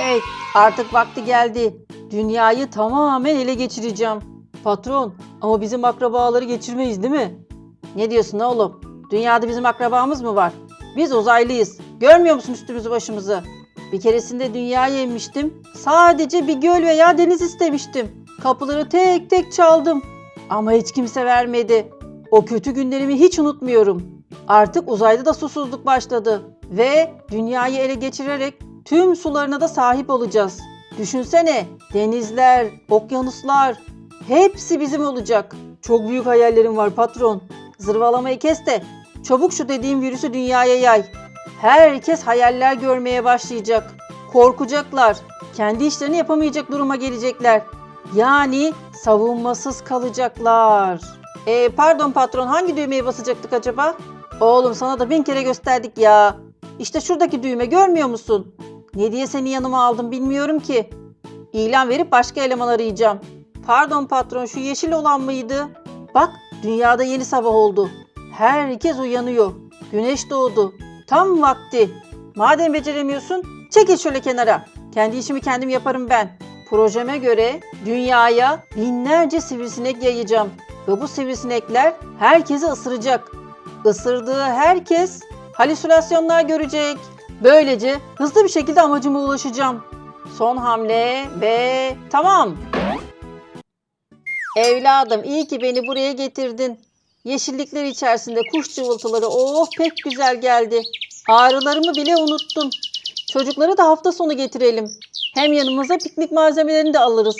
Evet, artık vakti geldi. Dünyayı tamamen ele geçireceğim. Patron, ama bizim akrabaları geçirmeyiz değil mi? Ne diyorsun oğlum? Dünyada bizim akrabamız mı var? Biz uzaylıyız. Görmüyor musun üstümüzü başımızı? Bir keresinde dünyaya inmiştim. Sadece bir göl veya deniz istemiştim. Kapıları tek tek çaldım. Ama hiç kimse vermedi. O kötü günlerimi hiç unutmuyorum. Artık uzayda da susuzluk başladı. Ve dünyayı ele geçirerek tüm sularına da sahip olacağız. Düşünsene denizler, okyanuslar hepsi bizim olacak. Çok büyük hayallerim var patron. Zırvalamayı kes de çabuk şu dediğim virüsü dünyaya yay. Herkes hayaller görmeye başlayacak. Korkacaklar. Kendi işlerini yapamayacak duruma gelecekler. Yani savunmasız kalacaklar. E, pardon patron hangi düğmeye basacaktık acaba? Oğlum sana da bin kere gösterdik ya. İşte şuradaki düğme görmüyor musun? Ne diye seni yanıma aldım bilmiyorum ki. İlan verip başka eleman arayacağım. Pardon patron şu yeşil olan mıydı? Bak dünyada yeni sabah oldu. Herkes uyanıyor. Güneş doğdu. Tam vakti. Madem beceremiyorsun çekil şöyle kenara. Kendi işimi kendim yaparım ben. Projeme göre dünyaya binlerce sivrisinek yayacağım. Ve bu sivrisinekler herkesi ısıracak. Isırdığı herkes halüsinasyonlar görecek. Böylece hızlı bir şekilde amacıma ulaşacağım. Son hamle ve tamam. Evladım iyi ki beni buraya getirdin. Yeşillikler içerisinde kuş cıvıltıları oh pek güzel geldi. Ağrılarımı bile unuttum. Çocukları da hafta sonu getirelim. Hem yanımıza piknik malzemelerini de alırız.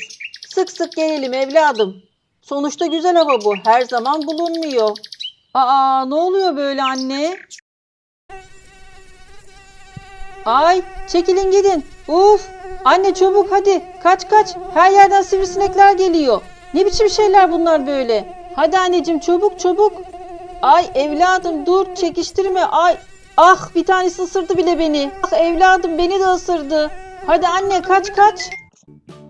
Sık sık gelelim evladım. Sonuçta güzel hava bu. Her zaman bulunmuyor. Aa ne oluyor böyle anne? Ay çekilin gidin. Uf anne çabuk hadi kaç kaç. Her yerden sivrisinekler geliyor. Ne biçim şeyler bunlar böyle? Hadi anneciğim çabuk çabuk. Ay evladım dur çekiştirme ay. Ah bir tanesi ısırdı bile beni. Ah evladım beni de ısırdı. Hadi anne kaç kaç.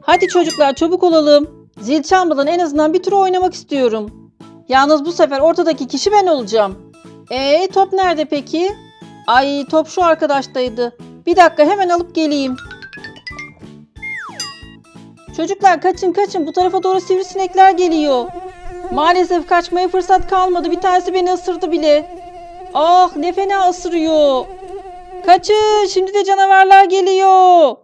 Hadi çocuklar çabuk olalım. Zil çalmadan en azından bir tur oynamak istiyorum. Yalnız bu sefer ortadaki kişi ben olacağım. Ee top nerede peki? Ay top şu arkadaştaydı. Bir dakika hemen alıp geleyim. Çocuklar kaçın kaçın bu tarafa doğru sivrisinekler geliyor. Maalesef kaçmaya fırsat kalmadı. Bir tanesi beni ısırdı bile. Ah ne fena ısırıyor. Kaçın şimdi de canavarlar geliyor.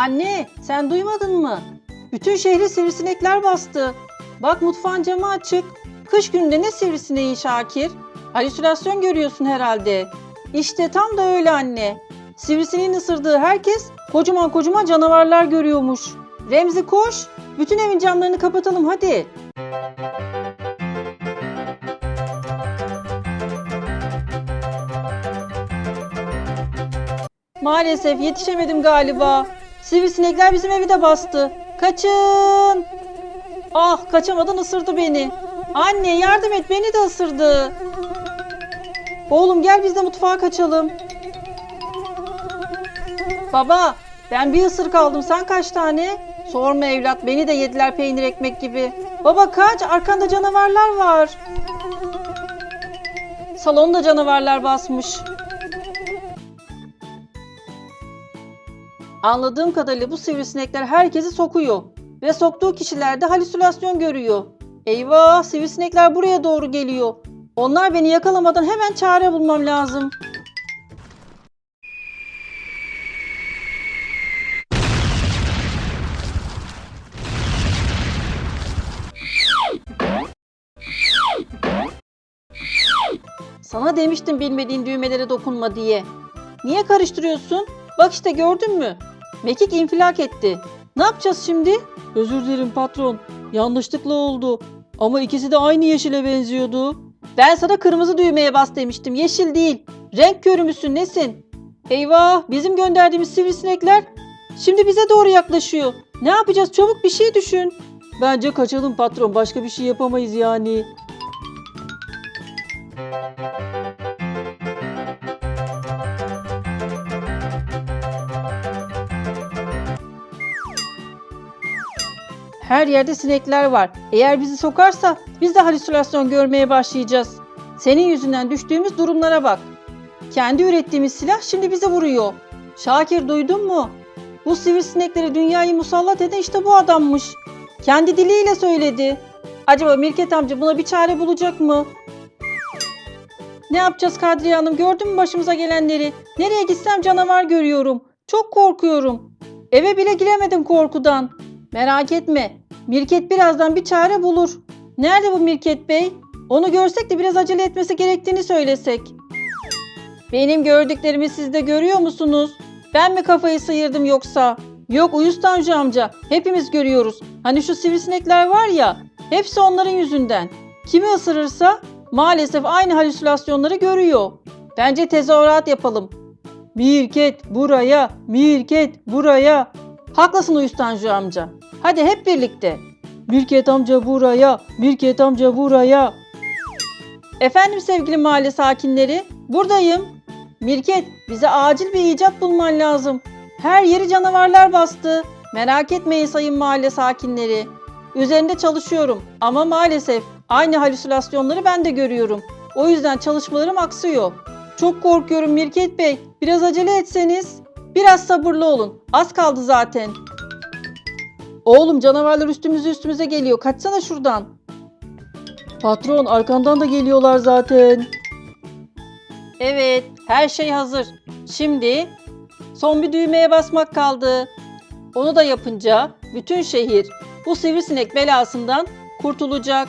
Anne sen duymadın mı? Bütün şehri sivrisinekler bastı. Bak mutfağın camı açık. Kış gününde ne sivrisineği Şakir? Halüsinasyon görüyorsun herhalde. İşte tam da öyle anne. Sivrisineğin ısırdığı herkes kocaman kocaman canavarlar görüyormuş. Remzi koş. Bütün evin camlarını kapatalım hadi. Maalesef yetişemedim galiba. Sivrisinekler bizim evi de bastı. Kaçın. Ah kaçamadan ısırdı beni. Anne yardım et beni de ısırdı. Oğlum gel biz de mutfağa kaçalım. Baba ben bir ısırık aldım sen kaç tane? Sorma evlat beni de yediler peynir ekmek gibi. Baba kaç arkanda canavarlar var. Salonda canavarlar basmış. Anladığım kadarıyla bu sivrisinekler herkesi sokuyor. Ve soktuğu kişiler de halüsinasyon görüyor. Eyvah sivrisinekler buraya doğru geliyor. Onlar beni yakalamadan hemen çare bulmam lazım. Sana demiştim bilmediğin düğmelere dokunma diye. Niye karıştırıyorsun? Bak işte gördün mü? Mekik infilak etti. Ne yapacağız şimdi? Özür dilerim patron. Yanlışlıkla oldu. Ama ikisi de aynı yeşile benziyordu. Ben sana kırmızı düğmeye bas demiştim. Yeşil değil. Renk körü müsün nesin? Eyvah bizim gönderdiğimiz sivrisinekler şimdi bize doğru yaklaşıyor. Ne yapacağız çabuk bir şey düşün. Bence kaçalım patron başka bir şey yapamayız yani. Her yerde sinekler var. Eğer bizi sokarsa biz de halüsinasyon görmeye başlayacağız. Senin yüzünden düştüğümüz durumlara bak. Kendi ürettiğimiz silah şimdi bize vuruyor. Şakir duydun mu? Bu sivrisinekleri dünyayı musallat eden işte bu adammış. Kendi diliyle söyledi. Acaba Mirket amca buna bir çare bulacak mı? Ne yapacağız Kadriye Hanım? Gördün mü başımıza gelenleri? Nereye gitsem canavar görüyorum. Çok korkuyorum. Eve bile giremedim korkudan. Merak etme. Mirket birazdan bir çare bulur. Nerede bu Mirket Bey? Onu görsek de biraz acele etmesi gerektiğini söylesek. Benim gördüklerimi siz de görüyor musunuz? Ben mi kafayı sıyırdım yoksa? Yok Uyuz Tanju amca. Hepimiz görüyoruz. Hani şu sivrisinekler var ya. Hepsi onların yüzünden. Kimi ısırırsa maalesef aynı halüsinasyonları görüyor. Bence tezahürat yapalım. Mirket buraya, Mirket buraya. Haklısın Uyuz Tanju amca. Hadi hep birlikte. Mirket amca buraya, Mirket amca buraya. Efendim sevgili mahalle sakinleri, buradayım. Mirket, bize acil bir icat bulman lazım. Her yeri canavarlar bastı. Merak etmeyin sayın mahalle sakinleri. Üzerinde çalışıyorum ama maalesef aynı halüsinasyonları ben de görüyorum. O yüzden çalışmalarım aksıyor. Çok korkuyorum Mirket Bey. Biraz acele etseniz. Biraz sabırlı olun. Az kaldı zaten. Oğlum canavarlar üstümüze üstümüze geliyor. Kaçsana şuradan. Patron arkandan da geliyorlar zaten. Evet, her şey hazır. Şimdi son bir düğmeye basmak kaldı. Onu da yapınca bütün şehir bu sivrisinek belasından kurtulacak.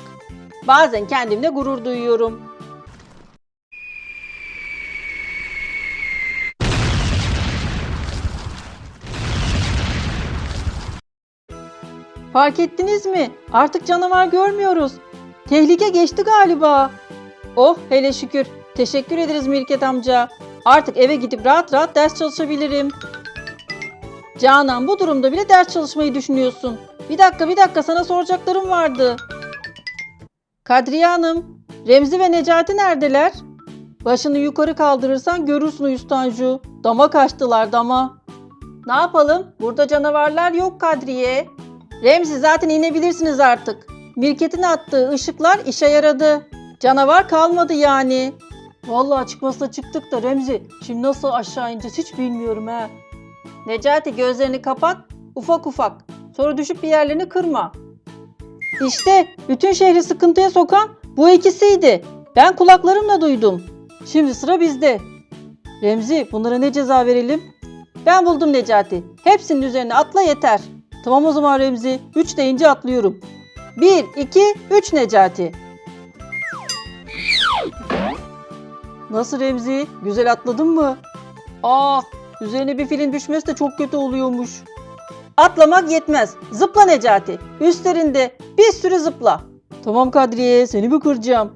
Bazen kendimle gurur duyuyorum. Fark ettiniz mi? Artık canavar görmüyoruz. Tehlike geçti galiba. Oh hele şükür. Teşekkür ederiz Mirket amca. Artık eve gidip rahat rahat ders çalışabilirim. Canan bu durumda bile ders çalışmayı düşünüyorsun. Bir dakika bir dakika sana soracaklarım vardı. Kadriye Hanım, Remzi ve Necati neredeler? Başını yukarı kaldırırsan görürsün Uyuz Tanju. Dama kaçtılar dama. Ne yapalım? Burada canavarlar yok Kadriye. Remzi zaten inebilirsiniz artık. Mirket'in attığı ışıklar işe yaradı. Canavar kalmadı yani. Vallahi çıkmasına çıktık da Remzi. Şimdi nasıl aşağı ineceğiz hiç bilmiyorum ha. Necati gözlerini kapat. Ufak ufak. Sonra düşüp bir yerlerini kırma. İşte bütün şehri sıkıntıya sokan bu ikisiydi. Ben kulaklarımla duydum. Şimdi sıra bizde. Remzi bunlara ne ceza verelim? Ben buldum Necati. Hepsinin üzerine atla yeter. Tamam o zaman Remzi. 3 deyince atlıyorum. 1, 2, 3 Necati. Nasıl Remzi? Güzel atladın mı? Ah, üzerine bir filin düşmesi de çok kötü oluyormuş. Atlamak yetmez. Zıpla Necati. Üstlerinde bir sürü zıpla. Tamam Kadriye, seni mi kıracağım?